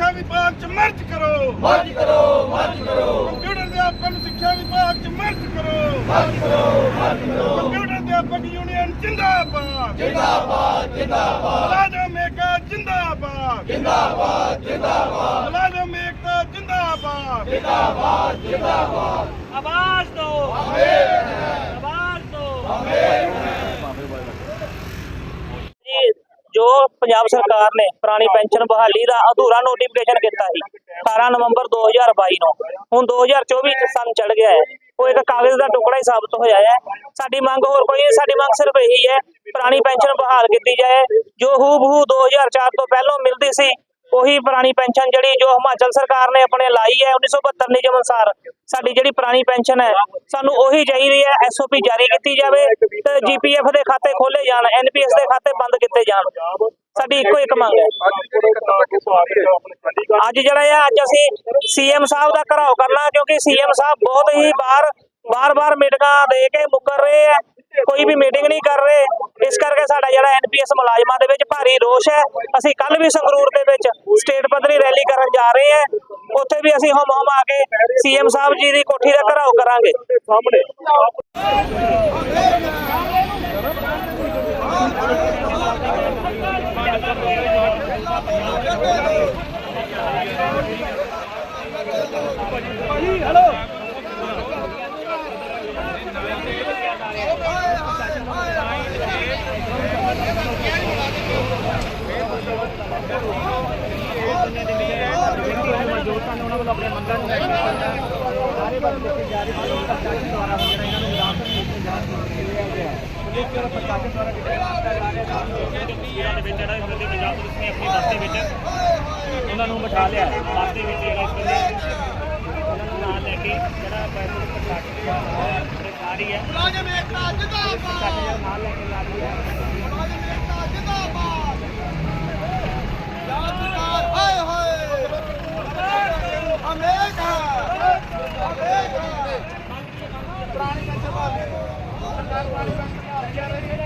ਸਿੱਖਿਆ ਵਿਭਾਗ ਚ ਮਰਜ ਕਰੋ। ਮਰਜ ਕਰੋ ਮਰਜ ਕਰੋ। ਕੰਪਿਊਟਰ ਅਧਿਆਪਕ ਸਿੱਖਿਆ ਵਿਭਾਗ ਚ ਮਰਜ ਕਰੋ। ਮਰਜ ਕਰੋ ਮਰਜ ਕਰੋ। ਕੰਪਿਊਟਰ ਅਧਿਆਪਕ ਯੂਨੀਅਨ ਜਿੰਦਾਬਾਦ। ਜਿੰਦਾਬਾਦ ਜਿੰਦਾਬਾਦ। ਮੁਲਾਜ਼ਮ ਏਕਤਾ ਜਿੰਦਾਬਾਦ। ਜਿੰਦਾਬਾਦ ਜਿੰਦਾਬਾਦ। ਮੁਲਾਜ਼ਮ ਏਕਤਾ ਜਿੰਦਾਬਾਦ। ਜਿੰਦਾਬਾਦ ਜਿੰਦਾਬਾਦ। ਦੋ ਆਵਾਜ਼ ਦੋ ਇਹ ਜੋ ਪੰਜਾਬ ਸਰਕਾਰ ਨੇ ਪੁਰਾਣੀ ਪੈਨਸ਼ਨ ਬਹਾਲੀ ਦਾ ਅਧੂਰਾ ਨੋਟੀਫਿਕੇਸ਼ਨ ਕੀਤਾ ਸੀ 18 ਨਵੰਬਰ 2022 ਨੂੰ। ਹੁਣ 2024 ਚ ਸੰਨ ਚੜ ਗਿਆ ਹੈ। ਉਹ ਇੱਕ ਕਾਗਜ਼ ਦਾ ਟੁਕੜਾ ਹੀ ਸਾਬਤ ਹੋਇਆ ਹੈ। ਸਾਡੀ ਮੰਗ ਹੋਰ ਕੋਈ ਨਹੀਂ, ਸਾਡੀ ਮੰਗ ਸਿਰਫ ਇਹੀ ਹੈ, ਪੁਰਾਣੀ ਪੈਨਸ਼ਨ ਬਹਾਲ ਕੀਤੀ ਜਾਏ। ਜੋ ਹੂ ਬਹੂ 2004 ਤੋਂ ਪਹਿਲਾਂ ਮਿਲਦੀ ਸੀ ਉਹੀ ਪੁਰਾਣੀ ਪੈਨਸ਼ਨ ਜਿਹੜੀ ਜੋ ਹਿਮਾਚਲ ਸਰਕਾਰ ਨੇ ਆਪਣੇ ਲਾਈ ਹੈ 1972 ਨਿਯਮ ਅਨੁਸਾਰ ਸਾਡੀ ਜਿਹੜੀ ਪੁਰਾਣੀ ਪੈਨਸ਼ਨ ਹੈ, ਸਾਨੂੰ ਉਹੀ ਚਾਹੀਦੀ ਹੈ ਐਸਓਪੀ ਜਾਰੀ ਕੀਤੀ ਜਾਵੇ ਤੇ ਜੀਪੀਐਫ ਦੇ ਖਾਤੇ ਖੋਲੇ ਜਾਣ ਐਨਪੀਐਸ ਦੇ ਖਾਤੇ ਬੰਦ ਕੀਤੇ ਜਾਣ। ਸਾਡੀ ਇੱਕੋ ਇੱਕ ਮੰਗ ਹੈ। ਅੱਜ ਜਿਹੜਾ ਹੈ ਅੱਜ ਅਸੀਂ ਸੀਐਮ ਸਾਹਿਬ ਦਾ ਘਰਾਓ ਕਰਨਾ, ਕਿਉਂਕਿ ਸੀਐਮ ਸਾਹਿਬ ਬਹੁਤ ਹੀ ਬਾਰ ਬਾਰ-ਬਾਰ ਮੀਟਿੰਗਾਂ ਦੇ ਕੇ ਮੁਕਰ ਰਹੇ ਹੈ। ਕੋਈ ਵੀ ਮੀਟਿੰਗ ਨਹੀਂ ਕਰ ਰਹੇ। ਇਸ ਕਰਕੇ ਸਾਡਾ ਜਿਹੜਾ ਐਨਪੀਐਸ ਮੁਲਾਜ਼ਮਾਂ ਦੇ ਵਿੱਚ ਭਾਰੀ ਰੋਸ਼ ਹੈ। ਅਸੀਂ ਕੱਲ ਵੀ ਸੰਗਰੂਰ ਦੇ ਵਿੱਚ ਸਟੇਟ ਪੱਧਰੀ ਰੈਲੀ ਕਰਨ ਜਾ ਰਹੇ ਹਾਂ। ਉੱਥੇ ਵੀ ਅਸੀਂ ਹਮ ਹਮ ਆ ਕੇ ਸੀਐਮ ਸਾਹਿਬ ਜੀ ਦੀ ਕੋਠੀ ਦਾ ਘਰਾਓ ਕਰਾਂਗੇ। ਦੇ ਵਿੱਚ ਜਿਹੜਾ ਇਸ ਵੇਲੇ ਪੰਜਾਬ ਪੁਲਿਸ ਨੇ ਆਪਣੀ ਬੱਸ ਵਿੱਚ ਉਹਨਾਂ ਨੂੰ ਬਿਠਾ ਲਿਆ ਬੱਸ ਦੇ ਵਿੱਚ ਇਸ ਵੇਲੇ ਉਹਨਾਂ ਨੂੰ ਨਾਲ ਲੈ ਕੇ ਜਿਹੜਾ ਬੱਸ ਪ੍ਰਸ਼ਾਸਨ ਦੀ ਆ ਰਹੀ ਹੈ ਮੁਲਾਜ਼ਮ ਏਕਤਾ ਜਿੰਦਾਬਾਦ ਨਾਲ ਲੈ ਕੇ ਜਾ ਰਹੀ Gracias.